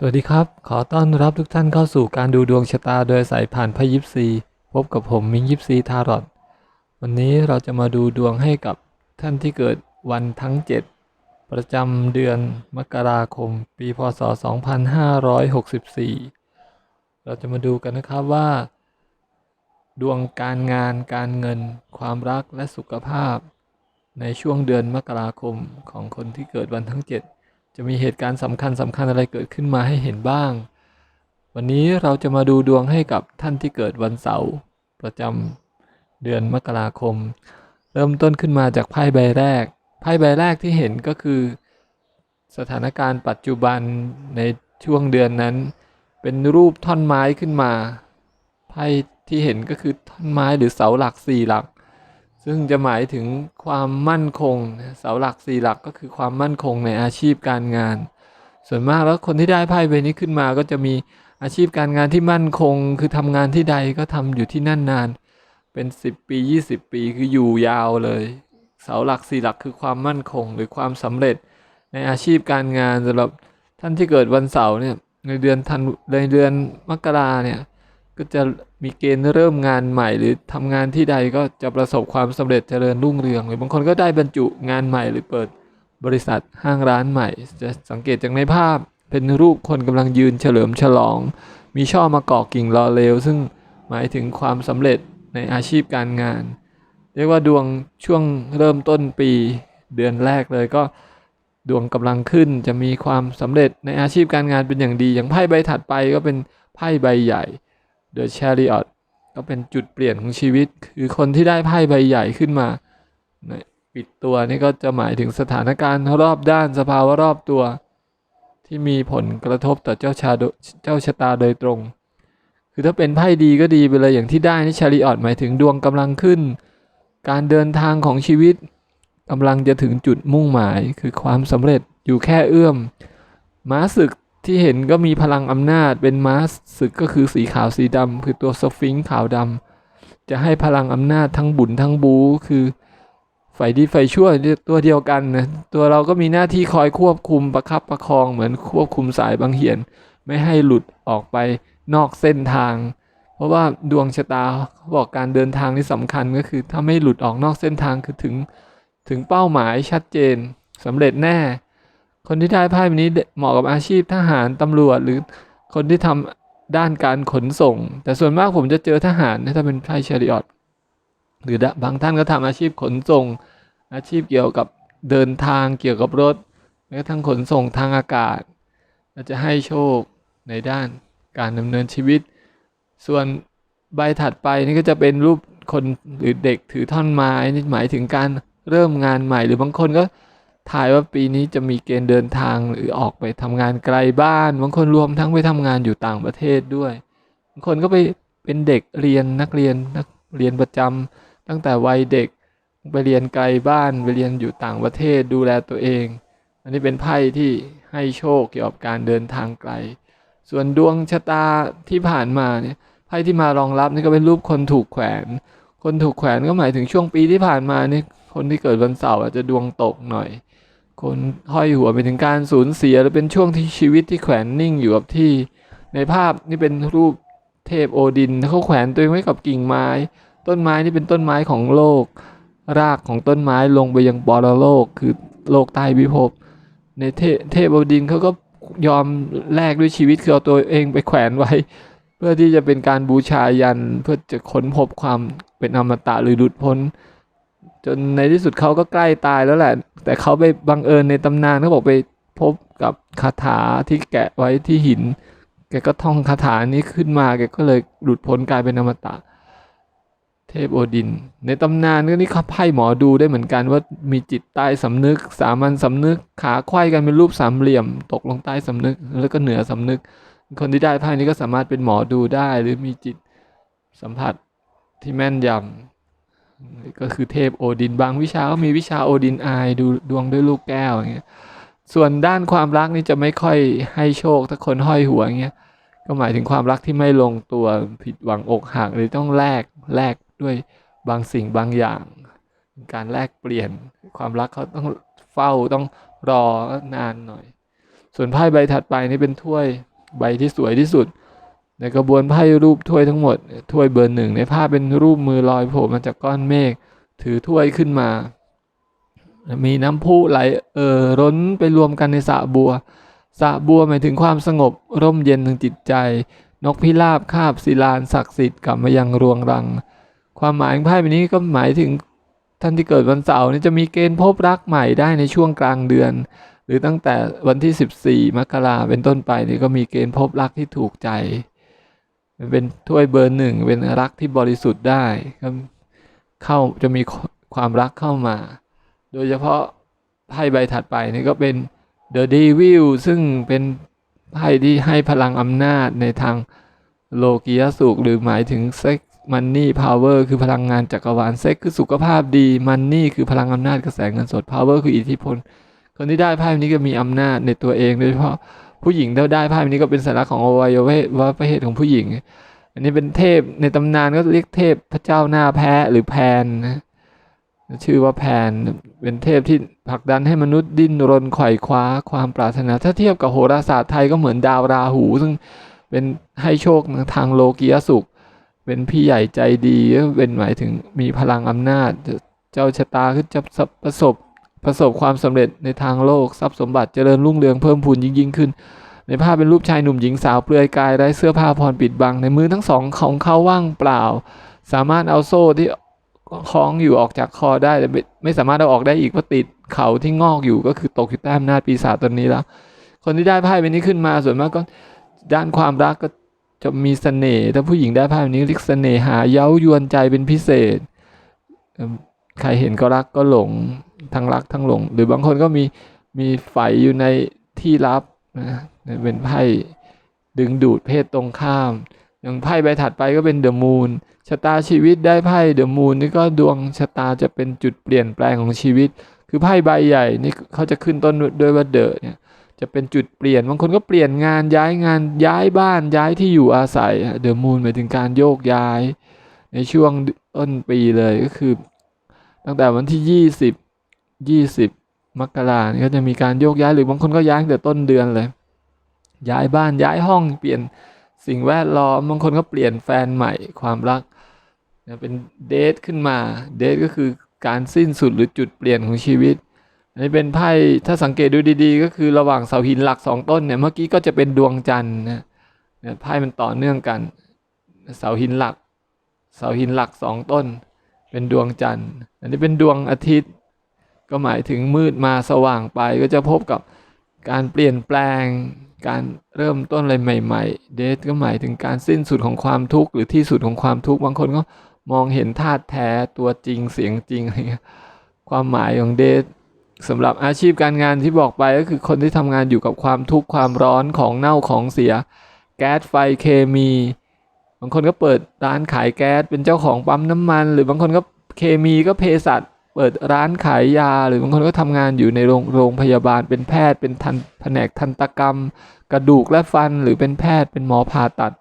สวัสดีครับ ขอต้อนรับทุกท่านเข้าสู่การดูดวงชะตาโดยสายผ่านพยิปซีพบกับผมมิงยิปซีทารอตวันนี้เราจะมาดูดวงให้กับท่านที่เกิดวันทั้ง 7 ประจำเดือนมกราคม ปีพศ 2564 เราจะมาดูกันนะครับว่า ดวงการงานการเงิน ความรักและสุขภาพ ในช่วงเดือนมกราคมของคนที่เกิดวันทั้ง 7 จะมีเหตุการณ์สำคัญสำคัญอะไรเกิดขึ้นมาให้เห็นบ้าง วันนี้เราจะมาดูดวงให้กับท่านที่เกิดวันเสาร์ประจำเดือนมกราคม เริ่มต้นขึ้นมาจากไพ่ใบแรก ไพ่ใบแรกที่เห็นก็คือ สถานการณ์ปัจจุบันในช่วงเดือนนั้น เป็นรูปท่อนไม้ขึ้นมา ไพ่ที่เห็นก็คือท่อนไม้หรือเสาหลักสี่หลัก ซึ่งจะหมายถึงความมั่นคงเสาหลักสี่หลักก็คือความมั่นคงในอาชีพการงาน ส่วนมากแล้วคนที่ได้ไพ่ใบนี้ขึ้นมาก็จะมีอาชีพการงานที่มั่นคง คือทำงานที่ใดก็ทำอยู่ที่นั่นนาน เป็น 10 ปี 20 ปีคืออยู่ยาวเลย เสาหลักสี่หลักคือความมั่นคง หรือความสำเร็จในอาชีพการงานสำหรับท่านที่เกิดวันเสาร์เนี่ยในเดือนธันในเดือนมกราเนี่ย ก็จะมีเกณฑ์เริ่มงานใหม่ หรือทำงานที่ใดก็จะประสบความสำเร็จเจริญรุ่งเรืองหรือบางคนก็ได้บรรจุงานใหม่ หรือเปิดบริษัทห้างร้านใหม่ จะสังเกตจากในภาพ เป็นรูปคนกำลังยืนเฉลิมฉลอง มีช่อมาเกาะกิ่งรอเลว ซึ่งหมายถึงความสำเร็จในอาชีพการงาน เรียกว่าดวงช่วงเริ่มต้นปีเดือนแรกเลยก็ดวงกำลังขึ้นจะมีความสำเร็จในอาชีพการงานเป็นอย่างดี อย่างไพ่ใบถัดไปก็เป็นไพ่ใบใหญ่ The Chariot ก็เป็นจุดเปลี่ยนของชีวิต คือคนที่ได้ไพ่ใบใหญ่ขึ้นมาปิดตัวนี่ก็จะหมายถึงสถานการณ์รอบด้านสภาวะรอบตัว ที่มีผลกระทบต่อเจ้าชาเจ้าชะตาโดยตรง คือถ้าเป็นไพ่ดีก็ดีไปเลยอย่างที่ได้นี่ชาริออตหมายถึงดวงกำลังขึ้น การเดินทางของชีวิตกำลังจะถึงจุดมุ่งหมายคือความสำเร็จอยู่แค่เอื้อมม้าศึก ที่เห็นก็มีพลังอำนาจเป็นม้าศึกก็คือสีขาวสีดำคือตัวสฟิงค์ขาวดำจะให้พลังอำนาจทั้งบุญทั้งบูคือฝ่ายดีฝ่ายชั่วตัวเดียวกันนะตัวเราก็มีหน้าที่คอยควบคุมประคับประคองเหมือนควบคุมสายบางเหียน ไม่ให้หลุดออกไปนอกเส้นทาง เพราะว่าดวงชะตาเขาบอกการเดินทางนี่สำคัญก็คือถ้าไม่หลุดออกนอกเส้นทางคือถึง ถึงเป้าหมายชัดเจนสำเร็จแน่ คนที่ได้ไพ่ใบนี้เหมาะกับอาชีพทหารตำรวจหรือคนที่ทำด้านการขนส่ง แต่ส่วนมากผมจะเจอทหารนะถ้าเป็นไพ่เชริออตหรือบางท่านก็ทำอาชีพขนส่ง อาชีพเกี่ยวกับเดินทางเกี่ยวกับรถแม้กระทั่งขนส่งทางอากาศาจจะให้โชคในด้านการดำเนินชีวิต ส่วนใบถัดไปนี่ก็จะเป็นรูปคนหรือเด็กถือท่อนไม้นี่หมายถึงการเริ่มงานใหม่ หรือบางคนก็ ถ่ายว่าปีนี้จะมีเกณฑ์เดินทางหรือออกไปทำงานไกลบ้าน บางคนรวมทั้งไปทำงานอยู่ต่างประเทศด้วย บางคนก็ไปเป็นเด็กเรียนนักเรียนนักเรียนประจำตั้งแต่วัยเด็กไปเรียนไกลบ้านไปเรียนอยู่ต่างประเทศดูแลตัวเอง อันนี้เป็นไพ่ที่ให้โชคเกี่ยวกับการเดินทางไกล ส่วนดวงชะตาที่ผ่านมาเนี่ยไพ่ที่มารองรับนี่ก็เป็นรูปคนถูกแขวน คนถูกแขวนก็หมายถึงช่วงปีที่ผ่านมานี่คนที่เกิดวันเสาร์อาจจะดวงตกหน่อย คนห้อยหัวไปถึงการสูญเสียหรือเป็นช่วงที่ชีวิตที่แขวนนิ่งอยู่กับที่ ในภาพนี่เป็นรูปเทพโอดินเขาแขวนตัวเองไว้กับกิ่งไม้ ต้นไม้นี่เป็นต้นไม้ของโลก รากของต้นไม้ลงไปยังปรโลก คือโลกใต้พิภพ ในเทเทพโอดินเขาก็ยอมแลกด้วยชีวิตคือเอาตัวเองไปแขวนไว้ เพื่อที่จะเป็นการบูชายันเพื่อจะค้นพบความเป็นอมตะหรือหลุดพ้น จนในที่สุดเขาก็ใกล้ตายแล้วแหละ แต่เขาไปบังเอิญในตำนานเขาบอกไปพบกับคาถาที่แกะไว้ที่หิน แกก็ท่องคาถานี้ขึ้นมา แกก็เลยหลุดพ้นกลายเป็นอมตะ เทพโอดิน ในตำนานก็นี่เขาไพ่หมอดูได้เหมือนกันว่ามีจิตใต้สำนึก สามัญสำนึก ขาไขว้กันเป็นรูปสามเหลี่ยม ตกลงใต้สำนึก แล้วก็เหนือสำนึก คนที่ได้ไพ่นี้ก็สามารถเป็นหมอดูได้ หรือมีจิตสัมผัสที่แม่นยำ ก็คือเทพโอดินบางวิชาก็มีวิชาโอดินอายดูดวงด้วยลูกแก้วอย่างเงี้ยส่วนด้านความรักนี่จะไม่ค่อยให้โชคถ้าคนห้อยหัวอย่างเงี้ยก็หมายถึงความรักที่ไม่ลงตัวผิดหวังอกหักหรือต้องแลกแลกด้วยบางสิ่งบางอย่าง การแลกเปลี่ยนความรักเขาต้องเฝ้าต้องรอนานหน่อย ส่วนไพ่ใบถัดไปนี่เป็นถ้วยใบที่สวยที่สุด ในกระบวนไพ่รูปถ้วยทั้งหมดถ้วยเบอร์หนึ่งในภาพเป็นรูปมือลอยโผล่มาจากก้อนเมฆถือถ้วยขึ้นมา มีน้ำพุไหลเอ่อร้นไปรวมกันในสระบัวสระบัวหมายถึงความสงบร่มเย็นทางจิตใจ นกพิราบคาบศิลานศักดิ์สิทธิ์กลับมายังรวงรัง ความหมายของไพ่ใบนี้ก็หมายถึงท่านที่เกิดวันเสาร์นี่จะมีเกณฑ์พบรักใหม่ได้ในช่วงกลางเดือน หรือตั้งแต่วันที่ 14 มกราเป็นต้นไปนี่ก็มีเกณฑ์พบรักที่ถูกใจ เป็นถ้วยเบอร์หนึ่งเป็นรักที่บริสุทธิ์ได้ก็เข้าจะมีความรักเข้ามา โดยเฉพาะไพ่ใบถัดไปนี่ก็เป็น The Devil ซึ่งเป็นไพ่ที่ให้พลังอำนาจในทางโลกียสุขหรือหมายถึง Sex Money Power คือพลังงานจักรวาล Sex คือสุขภาพดี Money คือพลังอำนาจกระแสเงินสด Power คืออิทธิพล คนที่ได้ไพ่นี้ก็มีอำนาจในตัวเองโดยเฉพาะ ผู้หญิงถ้าได้ไพ่นี้ก็เป็นสัญลักษณ์ของอวัยวะเพศของผู้หญิง อันนี้เป็นเทพในตำนานก็เรียกเทพพระเจ้าหน้าแพ้หรือแพนนะชื่อว่าแพนเป็นเทพที่ผลักดันให้มนุษย์ดิ้นรนไขว่คว้าความปรารถนา ถ้าเทียบกับโหราศาสตร์ไทยก็เหมือนดาวราหู ซึ่งเป็นให้โชคทางโลกียสุข เป็นพี่ใหญ่ใจดีเป็นหมายถึงมีพลังอำนาจ เจ้าชะตาคือจะประสบ ประสบความสำเร็จในทางโลกทรัพย์สมบัติเจริญรุ่งเรืองเพิ่มพูนยิ่งยิ่งขึ้น ในภาพเป็นรูปชายหนุ่มหญิงสาวเปลือยกายไร้เสื้อผ้าพรปิดบัง ในมือทั้งสองของเขาว่างเปล่า สามารถเอาโซ่ที่คล้องอยู่ออกจากคอได้แต่ไม่สามารถเอาออกได้อีกเพราะติดเขาที่งอกอยู่ก็คือตกอยู่ใต้อำนาจปีศาจตนนี้แล้วคนที่ได้ไพ่ใบนี้ขึ้นมาส่วนมากก็ด้านความรักก็จะมีเสน่ห์ถ้าผู้หญิงได้ไพ่ใบนี้เรียกเสน่หาเย้ายวนใจเป็นพิเศษใครเห็นก็รักก็หลง ทั้งรักทั้งหลง หรือบางคนก็มีมีไฝอยู่ในที่ลับนะเป็นไพ่ดึงดูดเพศตรงข้าม อย่างไพ่ใบถัดไปก็เป็นเดอะมูนชะตาชีวิตได้ไพ่เดอะมูนนี่ก็ดวงชะตาจะเป็นจุดเปลี่ยนแปลงของชีวิต คือไพ่ใบใหญ่นี่เขาจะขึ้นต้นด้วยว่าเดอะเนี่ยจะเป็นจุดเปลี่ยนบางคนก็เปลี่ยนงานย้ายงานย้ายบ้านย้ายที่อยู่อาศัยเดอะมูนหมายถึงการโยกย้าย ในช่วงต้นปีเลยก็คือ ตั้งแต่วันที่ยี่สิบ ยี่สิบมกราก็จะมีการโยกย้ายหรือบางคนก็ย้ายแต่ต้นเดือนเลย ย้ายบ้านย้ายห้องเปลี่ยนสิ่งแวดล้อมบางคนก็เปลี่ยนแฟนใหม่ความรักเป็นเดทขึ้นมาเดทก็คือการสิ้นสุดหรือจุดเปลี่ยนของชีวิต อันนี้เป็นไพ่ถ้าสังเกตดูดีๆ ก็คือระหว่างเสาหินหลักสองต้นเนี่ยเมื่อกี้ก็จะเป็นดวงจันทร์นะไพ่มันต่อเนื่องกัน เสาหินหลัก เสาหินหลักสองต้น เป็นดวงจันทร์ อันนี้เป็นดวงอาทิตย์ ก็หมายถึงมืดมาสว่างไปก็จะพบกับการเปลี่ยนแปลง การเริ่มต้นอะไรใหม่ๆ เดทก็หมายถึงการสิ้นสุดของความทุกข์หรือที่สุดของความทุกข์บางคนก็มองเห็นธาตุแท้ตัวจริงเสียงจริงอะไรเงี้ยความหมายของเดทสำหรับอาชีพการงานที่บอกไปก็คือคนที่ทำงานอยู่กับความทุกข์ความร้อนของเน่าของเสีย แก๊สไฟเคมีบางคนก็เปิดร้านขายแก๊สเป็นเจ้าของปั๊มน้ำมัน หรือบางคนก็เคมีก็เภสัช เปิดร้านขายยาหรือบางคนก็ทำงานอยู่ในโรงโรงพยาบาลเป็นแพทย์เป็นทันแผนกทันตกรรม กระดูกและฟันหรือเป็นแพทย์เป็นหมอผ่าตัด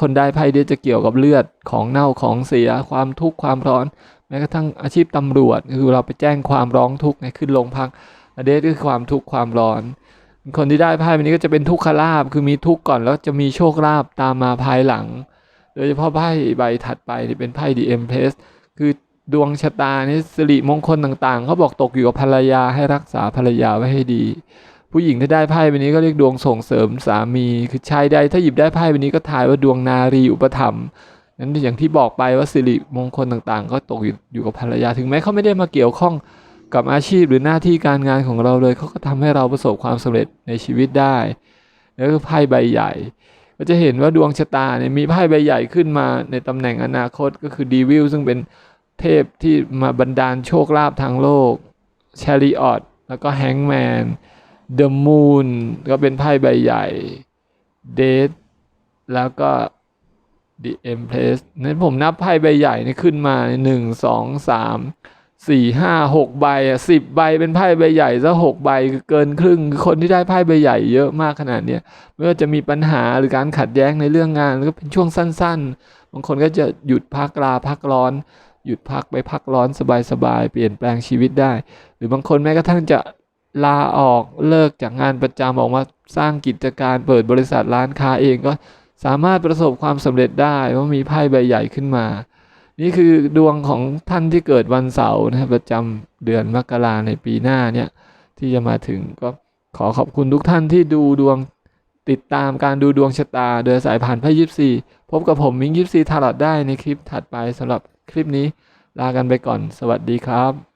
คนได้ไพ่เดียจะเกี่ยวกับเลือดของเน่าของเสียความทุกข์ความร้อนแม้กระทั่งอาชีพตำรวจคือเราไปแจ้งความร้องทุกข์ในขึ้นโรงพักเดทก็คือความทุกข์ความร้อน คนที่ได้ไพ่ใบนี้ก็จะเป็นทุกขลาภคือมีทุกข์ก่อนแล้วจะมีโชคลาภตามมาภายหลัง โดยเฉพาะไพ่ใบถัดไปที่เป็นไพ่ดีเอ็มเพสคือ ดวงชะตานี่สิริมงคลต่างๆเขาบอกตกอยู่กับภรรยาให้รักษาภรรยาไว้ให้ดี ผู้หญิงที่ได้ไพ่ใบนี้ก็เรียกดวงส่งเสริมสามี คือชายใดถ้าหยิบได้ไพ่ใบนี้ก็ทายว่าดวงนารีอุปถัมภ์นั้นอย่างที่บอกไปว่าสิริมงคลต่างๆ ก็ตกอยู่อยู่กับภรรยาถึงแม้เขาไม่ได้มาเกี่ยวข้องกับอาชีพหรือหน้าที่การงานของเราเลยเขาก็ทำให้เราประสบความสำเร็จในชีวิตได้แล้วก็ไพ่ใบใหญ่ ก็จะเห็นว่าดวงชะตาเนี่ยมีไพ่ใบใหญ่ขึ้นมาในตำแหน่งอนาคตก็คือดีวิลซึ่งเป็น เทพที่มาบันดาลโชคลาภทางโลกชริออตแล้วก็แฮงแมนเดอะมูนก็เป็นไพ่ใบใหญ่เดทแล้วก็ The Empress นั้นผมนับไพ่ใบใหญ่นี่ขึ้นมาหนึ่งสองสามสี่ห้าหกใบอะสิบใบเป็นไพ่ใบใหญ่ซะหกใบเกินครึ่งคือคนที่ได้ไพ่ใบใหญ่เยอะมากขนาดเนี้ยไม่ว่าจะมีปัญหาหรือการขัดแย้งในเรื่องงานก็เป็นช่วงสั้นๆ บางคนก็จะหยุดพักลาพักร้อน หยุดพักไปพักร้อนสบายๆเปลี่ยนแปลงชีวิตได้ หรือบางคนแม้กระทั่งจะลาออกเลิกจากงานประจำออกมาสร้างกิจการเปิดบริษัทร้านค้าเองก็สามารถประสบความสำเร็จได้เพราะมีไพ่ใบใหญ่ขึ้นมา นี่คือดวงของท่านที่เกิดวันเสาร์นะครับประจำเดือนมกราในปีหน้าเนี่ยที่จะมาถึงก็ขอขอบคุณทุกท่านที่ดูดวงติดตามการดูดวงชะตา โดยสายผ่านไพ่ยิปซีพบกับผมมิงยิปซีทาร์ลอดได้ในคลิปถัดไปสำหรับ คลิปนี้ลากันไปก่อน สวัสดีครับ